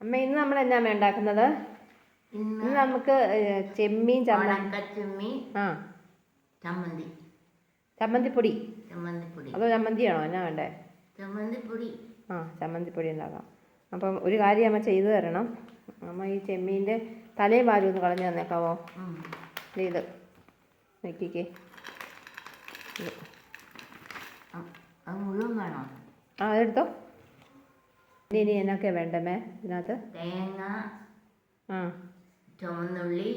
അമ്മ ഇന്ന് നമ്മൾ എന്നാ ഉണ്ടാക്കുന്നത്? ഇന്ന് നമുക്ക് ചെമ്മീൻ ചമ്മന്തി ഉണക്കച്ചെമ്മി ആ. ചമ്മന്തി. ചമ്മന്തിപ്പൊടി. ചമ്മന്തിപ്പൊടി. അതോ ചമ്മന്തിയാണോ? എന്നാ വേണ്ടേ? ചമ്മന്തിപ്പൊടി. ആ ചമ്മന്തിപ്പൊടി ഉണ്ടാക്കാം. അപ്പം ഒരു കാര്യം അമ്മ ചെയ്തു തരണം. അമ്മ ഈ ചെമ്മീന്റെ തലയും വാരി ഒന്ന് കളഞ്ഞു തന്നേക്കാവോ? ചെയ്ത് ഇത്. നോക്കിക്കേ. മുഴുവൻ വേണം? ആ അതെടുത്തോ. ഇനി ഇനി എന്നൊക്കെയാ വേണ്ടമേ ഇതിനകത്ത്? തേങ്ങ ആ. ചുവന്നുള്ളി.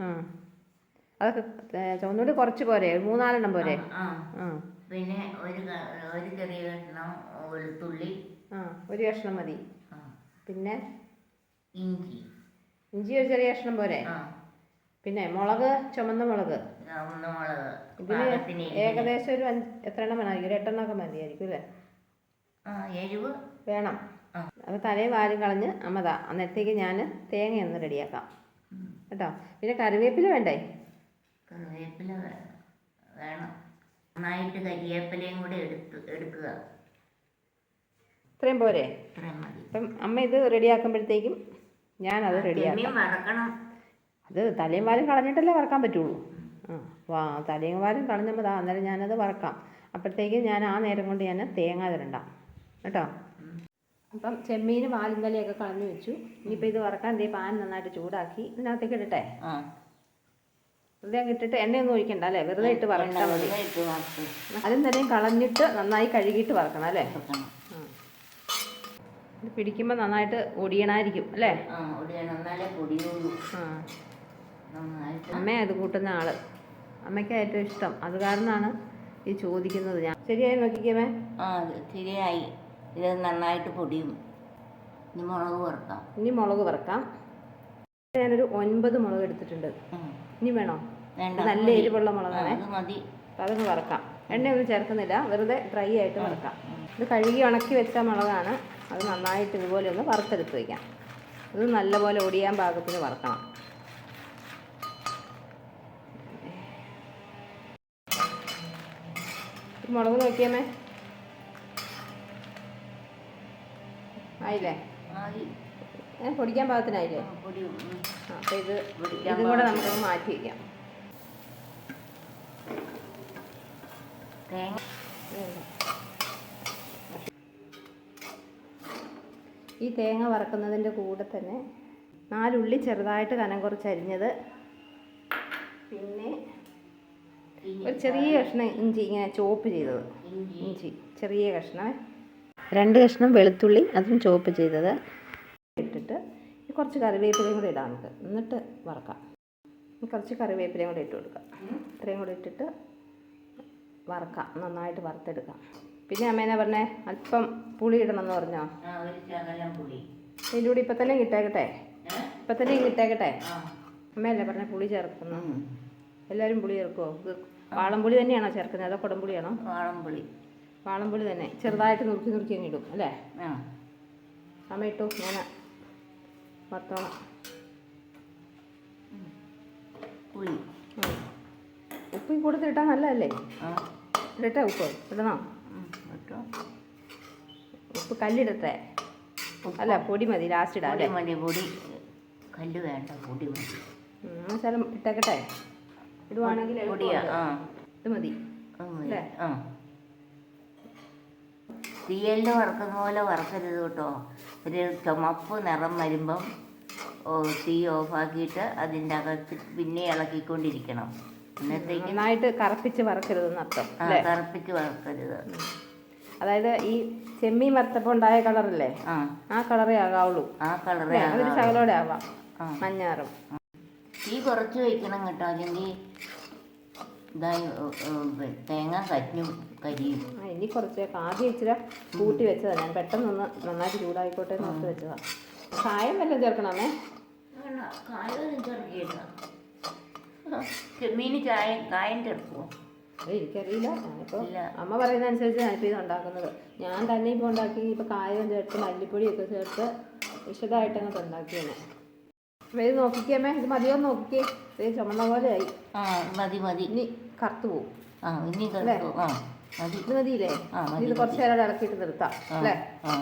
ആ. അതൊക്കെ ചുവന്നുള്ളി കുറച്ച് പോരെ? മൂന്നാലെണ്ണം പോരെ? ആ പിന്നെ ഒരു ഒരു ചെറിയ കഷ്ണം വെളുത്തുള്ളി. ആ ഒരു കഷ്ണം മതി. പിന്നെ? ഇഞ്ചി. ഇഞ്ചി ഒരു ചെറിയ കഷ്ണം പോരെ? പിന്നെ മുളക് ചുമന്ന മുളക്. ഇതിന് ഏകദേശം ഒരു അഞ്ച് എത്ര എണ്ണം വേണമായിരിക്കും? ഒരു എട്ടെണ്ണമൊക്കെ മതിയായിരിക്കും അല്ലേ? എരിവ്. വേണം. അപ്പോൾ തലേ വാരും കളഞ്ഞ് അമ്മതാ അന്നേരത്തേക്ക് ഞാൻ തേങ്ങ ഒന്ന് റെഡിയാക്കാം. കേട്ടോ? പിന്നെ കറിവേപ്പില വേണ്ടേ? കറിവേപ്പില വേണം. നന്നായിട്ട് കറിവേപ്പിലയും കൂടെ എടുത്ത് എടുക്കുക. ഇത്രയും പോരെ? ഇപ്പം അമ്മ ഇത് റെഡിയാക്കുമ്പോഴത്തേക്കും ഞാനത് റെഡിയാക്കാം. ചെമ്മീൻ വറക്കണം. അത് തലയും വാലും കളഞ്ഞിട്ടല്ലേ വറക്കാൻ പറ്റുള്ളൂ. ആ തലയും വാലും കളഞ്ഞപ്പോൾ അന്നേരം ഞാനത് വറക്കാം. അപ്പോഴത്തേക്കും ഞാൻ ആ നേരം കൊണ്ട് ഞാൻ തേങ്ങ തരണ്ട കേട്ടോ? അപ്പം ചെമ്മീന് പാലും തലയൊക്കെ കളഞ്ഞു വെച്ചു. ഇനിയിപ്പോൾ ഇത് വറക്കാൻ ദേ പാൻ നന്നായിട്ട് ചൂടാക്കി ഇതിനകത്തേക്ക് ഇടട്ടെ. വെറുതെ അങ്ങ് ഇട്ടിട്ട് എണ്ണയൊന്നും ഒഴിക്കണ്ട അല്ലേ? വെറുതെ ഇട്ട് വറക്കാൻ മതി. അതും തന്നെയും കളഞ്ഞിട്ട് നന്നായി കഴുകിയിട്ട് വറക്കണം അല്ലേ? ഇത് പിടിക്കുമ്പോൾ നന്നായിട്ട് ഒടിയണായിരിക്കും അല്ലേ? അമ്മ അത് കൂട്ടുന്ന ആൾ. അമ്മയ്ക്ക് ഏറ്റവും ഇഷ്ടം. അത് കാരണമാണ് ഈ ചോദിക്കുന്നത് ഞാൻ. ശരിയായി നോക്കിക്കേമേ ആ ശരിയായി. ഇത് നന്നായിട്ട് പൊടിയും. ഇനി മുളക് വറുക്കാം. ഇനി മുളക് വറുക്കാം. ഞാനൊരു ഒൻപത് മുളക് എടുത്തിട്ടുണ്ട്. ഇനി വേണോ? വേണ്ട. നല്ല എരിവുള്ള മുളകാണ്. അത് മതി. അപ്പം അതൊന്ന് വറക്കാം. എണ്ണയൊന്നും ചേർക്കുന്നില്ല. വെറുതെ ഡ്രൈ ആയിട്ട് വറുക്കാം. ഇത് കഴുകി ഉണക്കി വെച്ച മുളകാണ്. അത് നന്നായിട്ട് ഇതുപോലെ ഒന്ന് വറുത്തെടുത്ത് വയ്ക്കാം ഇത് നല്ലപോലെ ഒടിയാൻ പാകത്തിന് വറുക്കണം. മുളക് നോക്കിയാമേ ആയില്ലേ? പൊടിക്കാൻ പാകത്തിനായില്ലേ? അപ്പോൾ ഇത് ഇതും കൂടെ നമുക്കൊന്ന് മാറ്റി വയ്ക്കാം തേങ്ങ. ഈ തേങ്ങ വറക്കുന്നതിന്റെ കൂടെ തന്നെ നാലുള്ളി ചെറുതായിട്ട് കനം കുറച്ച് അരിഞ്ഞത്. പിന്നെ ഒരു ചെറിയ കഷ്ണം ഇഞ്ചി ഇങ്ങനെ ചോപ്പ് ചെയ്തത്. ഇഞ്ചി. ഇഞ്ചി. ചെറിയ കഷ്ണമേ. രണ്ട് കഷ്ണം വെളുത്തുള്ളി അതും ചോപ്പ് ചെയ്തത്. ഇട്ടിട്ട് കുറച്ച് കറിവേപ്പിലയും കൂടെ ഇടാം നമുക്ക്. എന്നിട്ട് വറക്കാം. കുറച്ച് കറിവേപ്പിലയും കൂടെ ഇട്ട് കൊടുക്കാം. ഇത്രയും കൂടെ ഇട്ടിട്ട് വറക്കാം. നന്നായിട്ട് വറുത്തെടുക്കാം. പിന്നെ അമ്മേനെ പറഞ്ഞേ? അല്പം പുളി ഇടണം എന്ന് പറഞ്ഞോ ഇതിന്റെ കൂടെ ഇപ്പം തന്നെ കിട്ടേക്കട്ടെ? ഇപ്പം തന്നെ കിട്ടേക്കട്ടെ അമ്മയല്ലേ പറഞ്ഞ പുളി ചേർക്കുന്നു. എല്ലാവരും പുളി ചേർക്കുമോ വാളംപുളി തന്നെയാണോ ചേർക്കുന്നത്? അതോ കുടംപുളിയാണോ വാളംപുളി വാളംപുളി തന്നെ. ചെറുതായിട്ട് നുറുക്കി നുറുക്കി അങ്ങ് ഇടും അല്ലേ? ആ. അമ്മ ഇട്ടു ഞാൻ വത്തോണം. പുളി. ഉപ്പ് ഈ കൂടുതൽ ഇട്ടാൽ നല്ലതല്ലേ? ഇടട്ടെ ഉപ്പ് ഇടണോ? ഉപ്പ് കല്ലിടട്ടെ. അല്ല പൊടി മതി ലാസ്റ്റ് ഇടാം മതി പൊടി. കല്ല് വേണ്ട പൊടി മതി. ശകലം ഇട്ടേക്കട്ടെ. ഇടുവാണെങ്കിൽ ഇത് മതി. അല്ലേ? ആ. തീയലിൽ വറക്കുന്ന പോലെ വറക്കരുത് കേട്ടോ. ഒരു ചുമപ്പ് നിറം വരുമ്പം ഓ, തീ ഓഫാക്കിയിട്ട് അതിന്റെ അകത്ത് പിന്നെ ഇളക്കിക്കൊണ്ടിരിക്കണം. അന്നത്തേക്ക് നന്നായിട്ട് കറപ്പിച്ച് വറക്കരുത് അർത്ഥം ആ കറുപ്പിച്ച് വറക്കരുത്. അതായത് ഈ ചെമ്മി വറുത്തപ്പോൾ ഉണ്ടായ കളറല്ലേ? ആ. ആ കളറേ ആകാവുള്ളൂ. ആ കളറേ അതൊരു ശകലോടെ ആവാം. മഞ്ഞാറും തീ കുറച്ച് വയ്ക്കണം കേട്ടോ. അല്ലെങ്കിൽ ഇതായി തേങ്ങ കരിഞ്ഞു കരിയും. ഇനി കുറച്ച് ആദ്യം ഇച്ചിരി കൂട്ടി വെച്ചതാണ് ഞാൻ പെട്ടെന്നൊന്ന് നന്നായിട്ട് ചൂടായിക്കോട്ടെ എന്ന് ഓർത്ത് വെച്ചതാ. കായം വല്ലതും ചേർക്കണമേ? കായൊന്നും ചെറുക്കിയില്ല ചെമ്മീന് ചായ കായം ചേർക്കുമോ അത് എനിക്കറിയില്ല. ഞാനിപ്പോൾ. അമ്മ പറയുന്ന അനുസരിച്ച് ഞാനിപ്പോൾ ഇത് ഉണ്ടാക്കുന്നത്. ഞാൻ തന്നെ ഇപ്പോൾ ഉണ്ടാക്കി ഇപ്പോൾ കായം ചേർത്ത് മല്ലിപ്പൊടിയൊക്കെ ചേർത്ത് വിശദമായിട്ടങ്ങ് ഉണ്ടാക്കിയാണ് അപ്പോൾ ഇത് നോക്കിക്കമ്മേ ഇത് മതിയോ നോക്കിക്കേ. ചുമന്ന പോലെ ആയി ആ മതി മതി. ഇനി കറുത്തു പോവും. ആ ഇനി കറുത്തു ആ മതി. ഇത് മതിയില്ലേ? ആ, മതി, ഇത് കുറച്ച് നേരം ഇളക്കിയിട്ട് നിർത്താം അല്ലേ? ആ.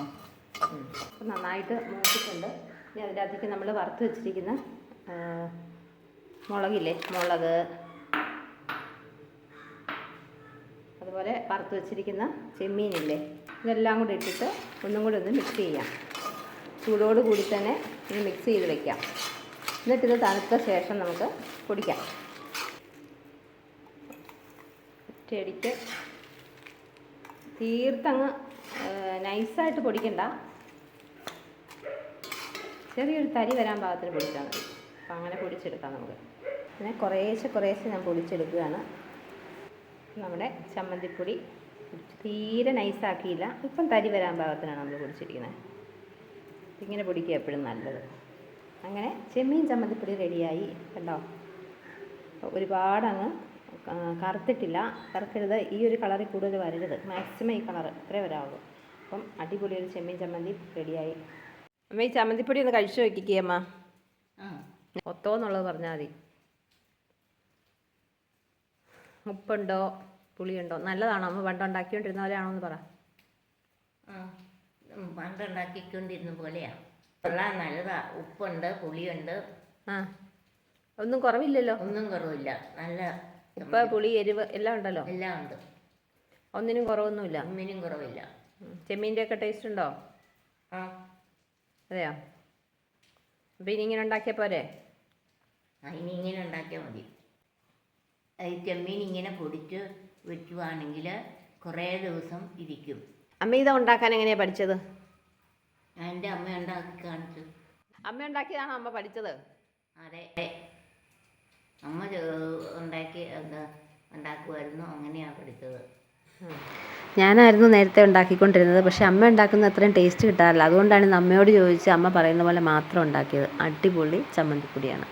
നന്നായിട്ട് മൂത്തിട്ടുണ്ട്. ഇനി അതിന്റെ അകത്തേക്ക് നമ്മൾ വറുത്ത് വെച്ചിരിക്കുന്ന മുളകില്ലേ? മുളക്. അതുപോലെ വറുത്ത് വെച്ചിരിക്കുന്ന ചെമ്മീനില്ലേ? ഇതെല്ലാം കൂടി ഇട്ടിട്ട് ഒന്നും കൂടി ഒന്ന് മിക്സ് ചെയ്യാം. ചൂടോട് കൂടി തന്നെ ഇത് മിക്സ് ചെയ്ത് വെക്കാം. എന്നിട്ടിത് തണുത്ത ശേഷം നമുക്ക് പൊടിക്കാം ഒറ്റയടിക്ക് തീർത്തങ്ങ് നൈസായിട്ട് പൊടിക്കണ്ട. ചെറിയൊരു തരി വരാൻ പാകത്തിന് പൊടിച്ചാൽ മതി. അപ്പം അങ്ങനെ പൊടിച്ചെടുക്കാം നമുക്ക്. പിന്നെ കുറേശ്ശെ കുറേശ്ശെ ഞാൻ പൊടിച്ചെടുക്കുകയാണ്. നമ്മുടെ ചമ്മന്തിപ്പൊടി തീരെ നൈസാക്കിയില്ല. ഇപ്പം തരി വരാൻ പാകത്തിനാണ് നമ്മൾ പൊടിച്ചിരിക്കുന്നത്. ഇങ്ങനെ പൊടിക്കുക എപ്പോഴും നല്ലത്. അങ്ങനെ ചെമ്മീൻ ചമ്മന്തിപ്പൊടി റെഡിയായി കണ്ടോ? ഒരുപാട് അങ്ങ് കറുത്തിട്ടില്ല. കറുക്കരുത്. ഈ ഒരു കളറിൽ കൂടുതൽ വരരുത്. മാക്സിമം ഈ കളർ ഇത്രേ വരാവുള്ളൂ. അപ്പം അടിപൊളി ഒരു ചെമ്മീൻ ചമ്മന്തി റെഡിയായി. അമ്മ ഈ ചമ്മന്തിപ്പൊടി ഒന്ന് കഴിച്ചു നോക്കിക്കേ അമ്മ. ആ. ഒത്തോ എന്നുള്ളത് പറഞ്ഞാൽ മതി. ഉപ്പുണ്ടോ? പുളിയുണ്ടോ? നല്ലതാണോ? അമ്മ പണ്ട് ഉണ്ടാക്കിക്കൊണ്ടിരുന്നവരാണോ പോലെയാണോ എന്ന് പറ പണ്ടുണ്ടാക്കിക്കൊണ്ടിരുന്ന പോലെയാണ് കൊള്ളാൻ നല്ലതാ. ഉപ്പുണ്ട് പുളിയുണ്ട്. ആ. ഒന്നും കുറവില്ലല്ലോ? ഒന്നും കുറവില്ല. നല്ല ഉപ്പ് പുളി എരിവ് എല്ലാം ഉണ്ടല്ലോ? എല്ലാം ഉണ്ട്. ഒന്നിനും കുറവൊന്നുമില്ല? ഒന്നിനും കുറവില്ല. ചെമ്മീന്റെ ഒക്കെ ടേസ്റ്റ് ഉണ്ടോ? ആ. അതെയോ? അപ്പം ഇനി ഇങ്ങനെ ഉണ്ടാക്കിയ പോരെ? ഇനി ഇങ്ങനെ ഉണ്ടാക്കിയാൽ മതി. ഈ ചെമ്മീൻ ഇങ്ങനെ പൊടിച്ച് വെക്കുവാണെങ്കിൽ കുറേ ദിവസം ഇരിക്കും. അമ്മ ഇത് ഉണ്ടാക്കാൻ എങ്ങനെയാണ് പഠിച്ചത്? എന്റെ അമ്മ ഉണ്ടാക്കി കാണിച്ചു അമ്മ ഉണ്ടാക്കിയതാണോ അമ്മ പഠിച്ചത്? അതെ. അമ്മ ഉണ്ടാക്കി എന്താ ഉണ്ടാക്കുമായിരുന്നു. അങ്ങനെയാണ് പഠിച്ചത്. ഞാനായിരുന്നു നേരത്തെ ഉണ്ടാക്കിക്കൊണ്ടിരുന്നത്. പക്ഷെ അമ്മ ഉണ്ടാക്കുന്ന അത്രയും ടേസ്റ്റ് കിട്ടാറില്ല. അതുകൊണ്ടാണ് ഇന്ന് അമ്മയോട് ചോദിച്ച് അമ്മ പറയുന്ന പോലെ മാത്രം ഉണ്ടാക്കിയത്. അടിപൊളി ചമ്മന്തിപ്പൊടിയാണ്.